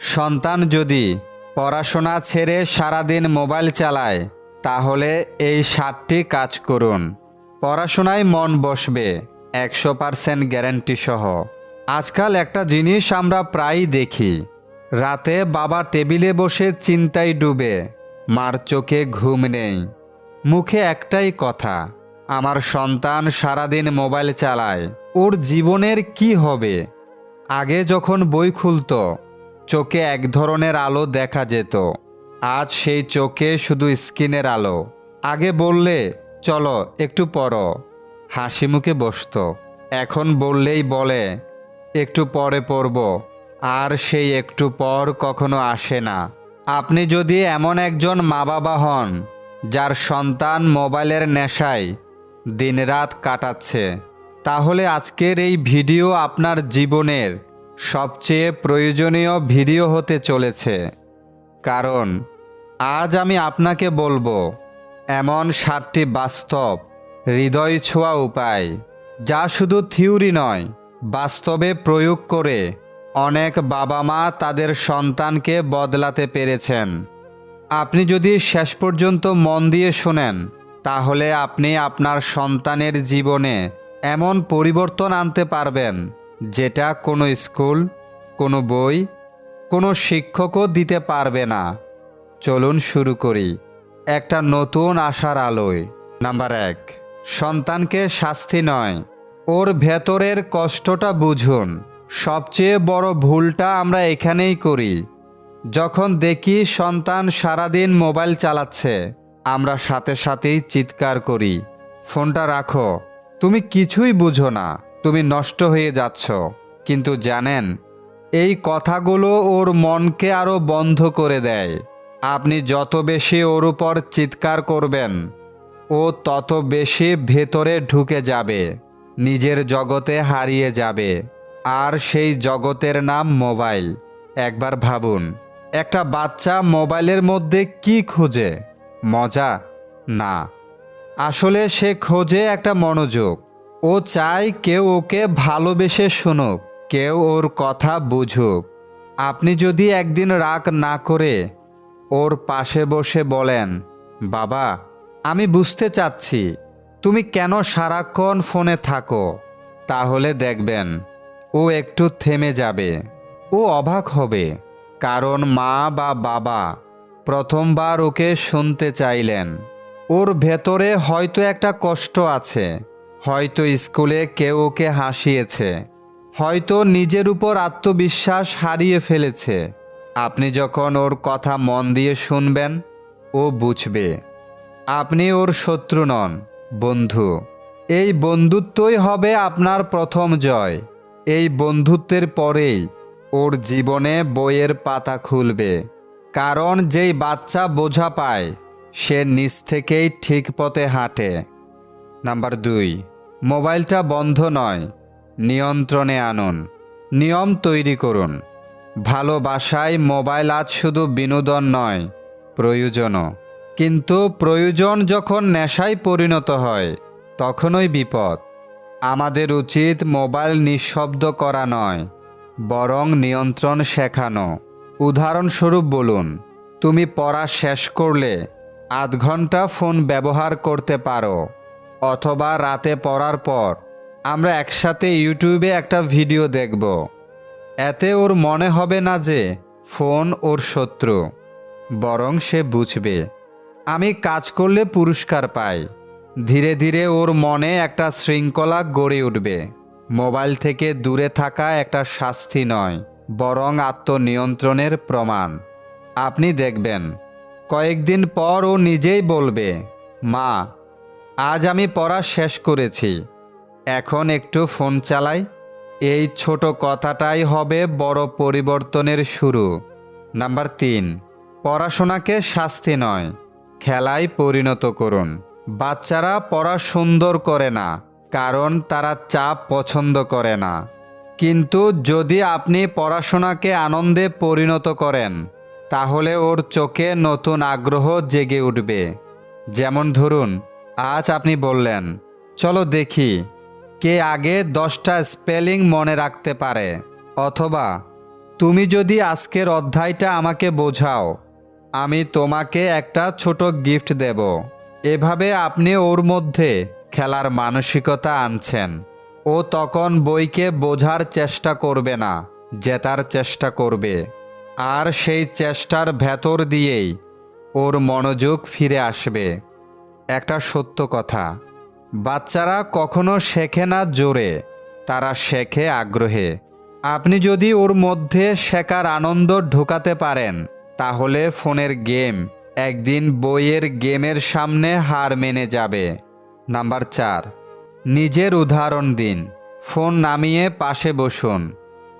সন্তান যদি পড়াশোনা ছেড়ে সারাদিন মোবাইল চালায়, তাহলে এই সাতটি কাজ করুন। পড়াশোনায় মন বসবে, একশো পারসেন্ট গ্যারান্টি সহ। আজকাল একটা জিনিস আমরা প্রায়ই দেখি, রাতে বাবা টেবিলে বসে চিন্তায় ডুবে, মার চোখে ঘুম নেই। মুখে একটাই কথা, আমার সন্তান সারাদিন মোবাইল চালায়, ওর জীবনের কি হবে? আগে যখন বই খুলতো চোখে এক ধরনের আলো দেখা যেত। আজ সেই চোখে শুধু স্কিনের আলো। আগে বললে, চলো, একটু পড়ো। হাসি মুখে বসতো। এখন বললেই বলে, একটু পরে পড়ব। আর সেই একটু পর কখনো আসে না। আপনি যদি এমন একজন মা বাবা হন, যার সন্তান মোবাইলের নেশায় দিনরাত কাটাচ্ছে, তাহলে আজকের এই ভিডিও আপনার জীবনের সবচেয়ে প্রয়োজনীয় ভিডিও হতে চলেছে। কারণ, আজ আমি আপনাকে বলব, এমন সাতটি বাস্তব, হৃদয় ছোঁয়া উপায়, যা শুধু থিওরি নয়, বাস্তবে প্রয়োগ করে অনেক বাবা মা তাদের সন্তানকে বদলাতে পেরেছেন। আপনি যদি শেষ পর্যন্ত মন দিয়ে শোনেন, তাহলে আপনি আপনার সন্তানের জীবনে এমন পরিবর্তন আনতে পারবেন। যেটা কোনো স্কুল, কোনো বই, কোনো শিক্ষকও দিতে পারবে না। চলুন শুরু করি। একটা নতুন আশার আলোয়। নাম্বার এক, সন্তানকে শাস্তি নয়। ওর ভেতরের কষ্টটা বুঝুন। সবচেয়ে বড় ভুলটা আমরা এখানেই করি। যখন দেখি সন্তান সারাদিন মোবাইল চালাচ্ছে, আমরা সাথে সাথেই চিৎকার করি। ফোনটা রাখো। তুমি কিছুই বুঝো না। তুমি নষ্ট হয়ে যাচ্ছ। কিন্তু জানেন, এই কথাগুলো ওর মনকে আরও বন্ধ করে দেয়। আপনি যত বেশি ওর উপর চিৎকার করবেন, ও তত বেশি ভেতরে ঢুকে যাবে, নিজের জগতে হারিয়ে যাবে। আর সেই জগতের নাম মোবাইল। একবার ভাবুন, একটা বাচ্চা মোবাইলের মধ্যে কি খুঁজে? মজা? না। আসলে সে খোঁজে একটা মনোযোগ। ও চায় কেউ ওকে ভালোবেসে শুনুক, কেউ ওর কথা বুঝুক। আপনি যদি একদিন রাগ না করে ওর পাশে বসে বলেন, বাবা, আমি বুঝতে চাচ্ছি, তুমি কেন সারাক্ষণ ফোনে থাকো? তাহলে দেখবেন, ও একটু থেমে যাবে। ও অবাক হবে, কারণ মা বা বাবা প্রথমবার ওকে শুনতে চাইলেন। ওর ভেতরে হয়তো একটা কষ্ট আছে। হয়তো স্কুলে কেউ ওকে হাসিয়েছে, হয়তো নিজের উপর আত্মবিশ্বাস হারিয়ে ফেলেছে। আপনি যখন ওর কথা মন দিয়ে শুনবেন, ও বুঝবে। আপনি ওর শত্রু নন, বন্ধু। এই বন্ধুত্বই হবে আপনার প্রথম জয়। এই বন্ধুত্বের পরেই ওর জীবনে বইয়ের পাতা খুলবে। কারণ যেই বাচ্চা বোঝা পায়, সে নিজ থেকেই ঠিক পথে হাঁটে। নাম্বার দুই। মোবাইলটা বন্ধ নয়, নিয়ন্ত্রণে আনুন। নিয়ম তৈরি করুন। ভালোবাসায় মোবাইল আজ শুধু বিনোদন নয়, প্রয়োজনও। কিন্তু প্রয়োজন যখন নেশায় পরিণত হয়, তখনই বিপদ। আমাদের উচিত মোবাইল নিঃশব্দ করা নয়, বরং নিয়ন্ত্রণ শেখানো। উদাহরণস্বরূপ বলুন, তুমি পড়া শেষ করলে আধ ঘণ্টা ফোন ব্যবহার করতে পারো। অথবা রাতে পড়ার পর। আমরা একসাথে ইউটিউবে একটা ভিডিও দেখব। এতে ওর মনে হবে না যে ফোন ওর শত্রু, বরং সে বুঝবে। আমি কাজ করলে পুরস্কার পাই। ধীরে ধীরে ওর মনে একটা শৃঙ্খলা গড়ে উঠবে। মোবাইল থেকে দূরে থাকা একটা শাস্তি নয়, বরং আত্মনিয়ন্ত্রণের প্রমাণ। আপনি দেখবেন। কয়েকদিন পর ও নিজেই বলবে, মা আজ আমি পড়া শেষ করেছি। এখন একটু ফোন চালাই। এই ছোট কথাটাই হবে বড় পরিবর্তনের শুরু। নাম্বার তিন, পড়াশোনাকে শাস্তি নয়, খেলায় পরিণত করুন। বাচ্চারা পড়া সুন্দর করে না, কারণ তারা চাপ পছন্দ করে না। কিন্তু যদি আপনি পড়াশোনাকে আনন্দে পরিণত করেন, তাহলে ওর চোখে নতুন আগ্রহ জেগে উঠবে। যেমন ধরুন আজ আপনি বললেন, চলো দেখি কে আগে দশটা স্পেলিং মনে রাখতে পারে। অথবা, তুমি যদি আজকের অধ্যায়টা আমাকে বোঝাও, আমি তোমাকে একটা ছোট গিফট দেব। এভাবে আপনি ওর মধ্যে খেলার মানসিকতা আনছেন। ও তখন বইকে বোঝার চেষ্টা করবে না, জেতার চেষ্টা করবে। আর সেই চেষ্টার ভেতর দিয়েই ওর মনোযোগ ফিরে আসবে। একটা সত্য কথা। বাচ্চারা কখনো শেখে না জোরে, তারা শেখে আগ্রহে। আপনি যদি ওর মধ্যে শেখার আনন্দ ঢোকাতে পারেন, তাহলে ফোনের গেম, একদিন বইয়ের গেমের সামনে হার মেনে যাবে। নাম্বার চার, নিজের উদাহরণ দিন। ফোন নামিয়ে পাশে বসুন।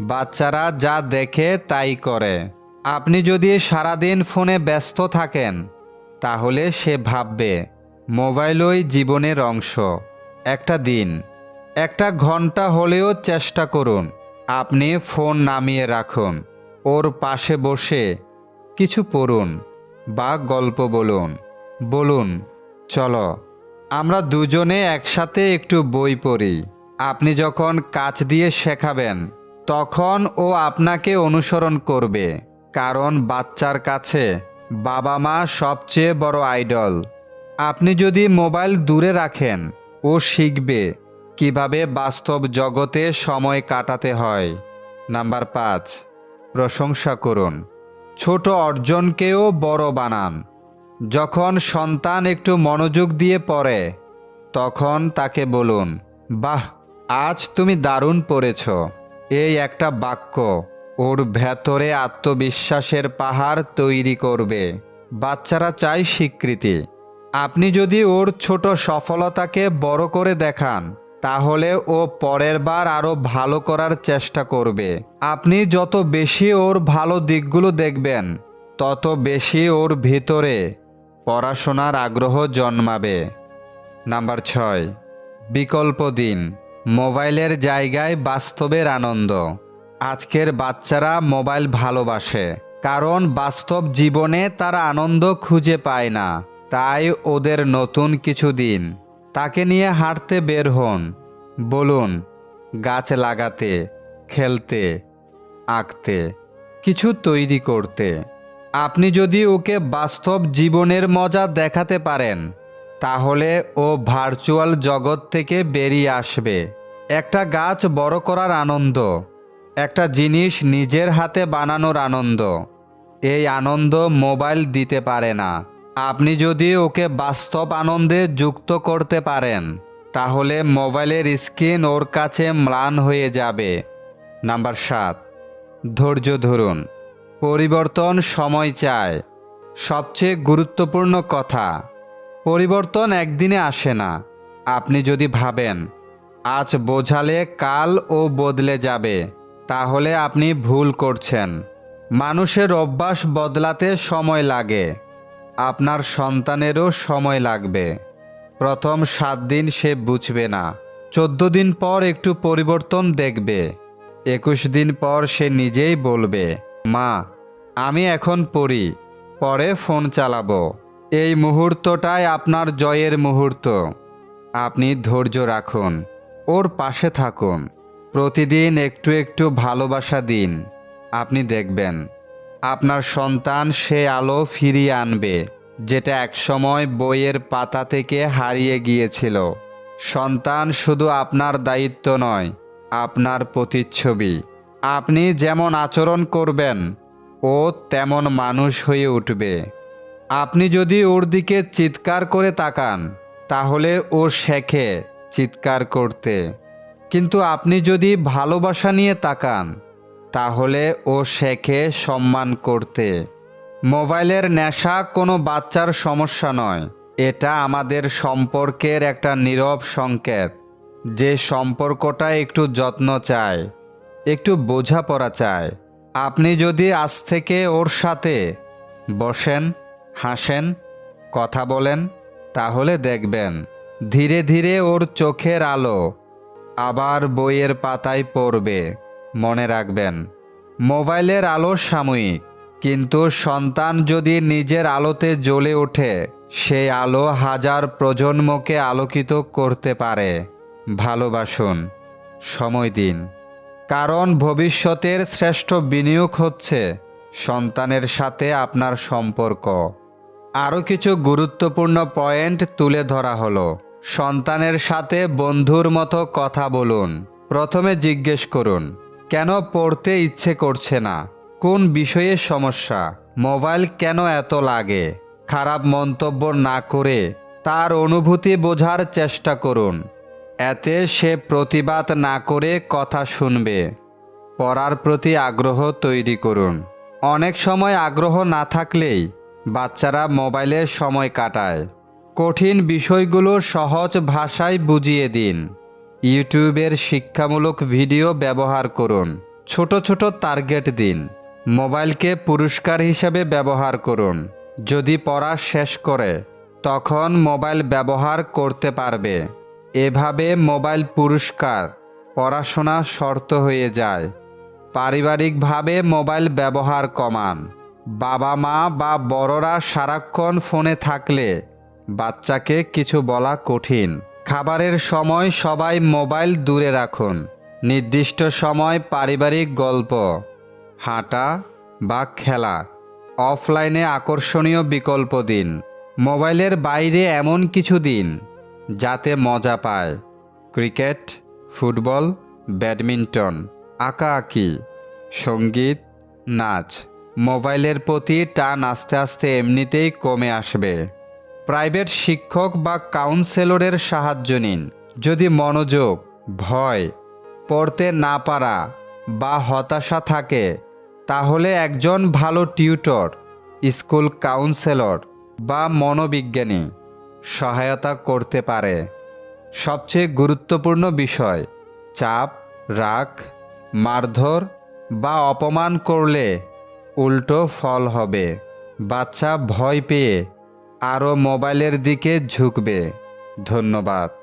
বাচ্চারা যা দেখে তাই করে। আপনি যদি সারাদিন ফোনে ব্যস্ত থাকেন, তাহলে সে ভাববে মোবাইলই জীবনের অংশ। একটা দিন, একটা ঘণ্টা হলেও চেষ্টা করুন। আপনি ফোন নামিয়ে রাখুন, ওর পাশে বসে কিছু পড়ুন বা গল্প বলুন। বলুন, চলো, আমরা দুজনে একসাথে একটু বই পড়ি। আপনি যখন কাজ দিয়ে শেখাবেন, তখন ও আপনাকে অনুসরণ করবে। কারণ বাচ্চার কাছে বাবা মা সবচেয়ে বড় আইডল। আপনি যদি মোবাইল দূরে রাখেন, ও শিখবে কীভাবে বাস্তব জগতে সময় কাটাতে হয়। নাম্বার পাঁচ, প্রশংসা করুন। ছোট অর্জনকেও বড় বানান। যখন সন্তান একটু মনোযোগ দিয়ে পড়ে, তখন তাকে বলুন, বাহ, আজ তুমি দারুণ পড়েছ। এই একটা বাক্য ওর ভেতরে আত্মবিশ্বাসের পাহাড় তৈরি করবে। বাচ্চারা চায় স্বীকৃতি। আপনি যদি ওর ছোট সফলতাকে বড় করে দেখান, তাহলে ও পরের বার আরও ভালো করার চেষ্টা করবে। আপনি যত বেশি ওর ভালো দিকগুলো দেখবেন, তত বেশি ওর ভিতরে পড়াশোনার আগ্রহ জন্মাবে। নাম্বার ছয়, বিকল্প দিন, মোবাইলের জায়গায় বাস্তবের আনন্দ। আজকের বাচ্চারা মোবাইল ভালোবাসে, কারণ বাস্তব জীবনে তারা আনন্দ খুঁজে পায় না। তাই ওদের নতুন কিছু দিন। তাকে নিয়ে হাঁটতে বের হন। বলুন, গাছ লাগাতে, খেলতে, আঁকতে, কিছু তৈরি করতে। আপনি যদি ওকে বাস্তব জীবনের মজা দেখাতে পারেন, তাহলে ও ভার্চুয়াল জগৎ থেকে বেরিয়ে আসবে। একটা গাছ বড় করার আনন্দ, একটা জিনিস নিজের হাতে বানানোর আনন্দ। এই আনন্দ মোবাইল দিতে পারে না। আপনি যদি ওকে বাস্তব আনন্দে যুক্ত করতে পারেন, তাহলে মোবাইলের স্ক্রিন ওর কাছে ম্লান হয়ে যাবে। নাম্বার সাত, ধৈর্য ধরুন। পরিবর্তন সময় চায়। সবচেয়ে গুরুত্বপূর্ণ কথা, পরিবর্তন একদিনে আসে না। আপনি যদি ভাবেন, আজ বোঝালে কাল ও বদলে যাবে, তাহলে আপনি ভুল করছেন। মানুষের অভ্যাস বদলাতে সময় লাগে। আপনার সন্তানেরও সময় লাগবে। প্রথম সাত দিন সে বুঝবে না। চোদ্দ দিন পর একটু পরিবর্তন দেখবে। একুশ দিন পর সে নিজেই বলবে, মা, আমি এখন পড়ি, পরে ফোন চালাবো। এই মুহূর্তটাই আপনার জয়ের মুহূর্ত। আপনি ধৈর্য রাখুন, ওর পাশে থাকুন। প্রতিদিন একটু একটু ভালোবাসা দিন। আপনি দেখবেন আপনার সন্তান সে আলো ফিরিয়ে আনবে, যেটা একসময় বইয়ের পাতা থেকে হারিয়ে গিয়েছিল। সন্তান শুধু আপনার দায়িত্ব নয়, আপনার প্রতিচ্ছবি। আপনি যেমন আচরণ করবেন, ও তেমন মানুষ হয়ে উঠবে। আপনি যদি ওর দিকে চিৎকার করে তাকান, তাহলে ও শেখে চিৎকার করতে। কিন্তু আপনি যদি ভালোবাসা নিয়ে তাকান তাহলে ও শেখে সম্মান করতে। মোবাইলের নেশা কোনো বাচ্চার সমস্যা নয়। এটা আমাদের সম্পর্কের একটা নীরব সংকেত। যে সম্পর্কটা একটু যত্ন চায়, একটু বোঝাপড়া চায়। আপনি যদি আজ থেকে ওর সাথে বসেন, হাসেন, কথা বলেন, তাহলে দেখবেন ধীরে ধীরে ওর চোখের আলো আবার বইয়ের পাতায় পড়বে। মনে রাখবেন, মোবাইলের আলো সাময়িক, কিন্তু সন্তান যদি নিজের আলোতে জ্বলে ওঠে সেই আলো হাজার প্রজন্মকে আলোকিত করতে পারে। ভালোবাসুন, সময় দিন। কারণ ভবিষ্যতের শ্রেষ্ঠ বিনিয়োগ হচ্ছে সন্তানের সাথে আপনার সম্পর্ক। আরও কিছু গুরুত্বপূর্ণ পয়েন্ট তুলে ধরা হলো। সন্তানের সাথে বন্ধুর মতো কথা বলুন। প্রথমে জিজ্ঞেস করুন কেন পড়তে ইচ্ছে করছে না? কোন বিষয়ে সমস্যা? মোবাইল কেন এত লাগে? খারাপ মন্তব্য না করে তার অনুভূতি বোঝার চেষ্টা করুন। এতে সে প্রতিবাদ না করে কথা শুনবে। পড়ার প্রতি আগ্রহ তৈরি করুন। অনেক সময় আগ্রহ না থাকলেই বাচ্চারা মোবাইলে সময় কাটায়। কঠিন বিষয়গুলো সহজ ভাষায় বুঝিয়ে দিন। ইউটিউবের শিক্ষামূলক ভিডিও ব্যবহার করুন। ছোট ছোট টার্গেট দিন। মোবাইলকে পুরস্কার হিসেবে ব্যবহার করুন। যদি পড়া শেষ করে, তখন মোবাইল ব্যবহার করতে পারবে। এভাবে মোবাইল পুরস্কার, পড়াশোনা শর্ত হয়ে যায়। পারিবারিকভাবে মোবাইল ব্যবহার কমান। বাবা মা বা বড়রা সারাক্ষণ ফোনে থাকলে বাচ্চাকে কিছু বলা কঠিন। খাবারের সময় সবাই মোবাইল দূরে রাখুন। নির্দিষ্ট সময় পারিবারিক গল্প, হাঁটা বা খেলা, অফলাইনে আকর্ষণীয় বিকল্প দিন, মোবাইলের বাইরে এমন কিছু দিন যাতে মজা পায়। ক্রিকেট, ফুটবল, ব্যাডমিন্টন, আঁকাআঁকি, সংগীত, নাচ, মোবাইলের প্রতি টান আস্তে আস্তে এমনিতেই কমে আসবে। প্রাইভেট শিক্ষক বা কাউন্সেলরের সাহায্য নিন। যদি মনোযোগ, ভয় পড়তে না পারা বা হতাশা থাকে, তাহলে একজন ভালো টিউটর, স্কুল কাউন্সেলর বা মনোবিজ্ঞানী সহায়তা করতে পারে। সবচেয়ে গুরুত্বপূর্ণ বিষয়, চাপ, রাগ, মারধর বা অপমান করলে উল্টো ফল হবে। বাচ্চা ভয় পেয়ে আরও মোবাইলের দিকে ঝুঁকবে। ধন্যবাদ।